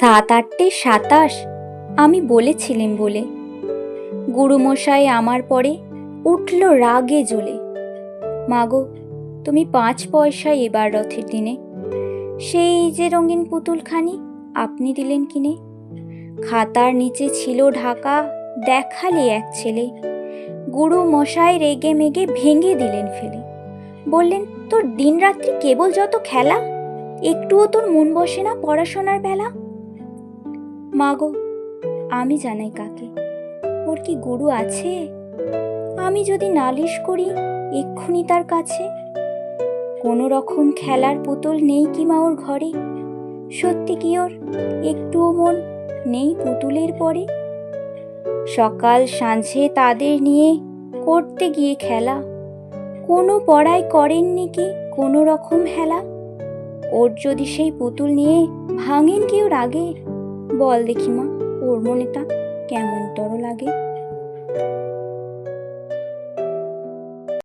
সাত আটটে সাতাশ, আমি বলেছিলেন বলে। গুরুমশাই আমার পরে উঠল রাগে জ্বলে। মাগো, তুমি পাঁচ পয়সা এবার রথের দিনে। সেই যে রঙিন পুতুলখানি আপনি দিলেন কিনে। খাতার নিচে ছিল ঢাকা, দেখালে এক ছেলে। গুরু মশাই রেগে মেগে ভেঙে দিলেন ফেলে। বললেন, তোর দিনরাত্রি কেবল যত খেলা, একটুও তোর মন বসে না পড়াশোনার বেলা? মাগো আমি জানাই কাকে। ওর কি গুরু আছে? আমি যদি নালিশ করি, এক্ষুনি তার কাছে। কোনো রকম খেলার পুতুল নেই কি মা ওর ঘরে? সত্যি কি ওর একটুও মন নেই পুতুলের পরে? সকাল সাঁঝে তাদের নিয়ে করতে গিয়ে খেলা। কোনো পড়াই করেননি কি কোনো রকম হেলা? ওর যদি সেই পুতুল নিয়ে ভাঙেন কি ওর আগে? বল দেখি মা ওর মনেটা কেমন তর লাগে।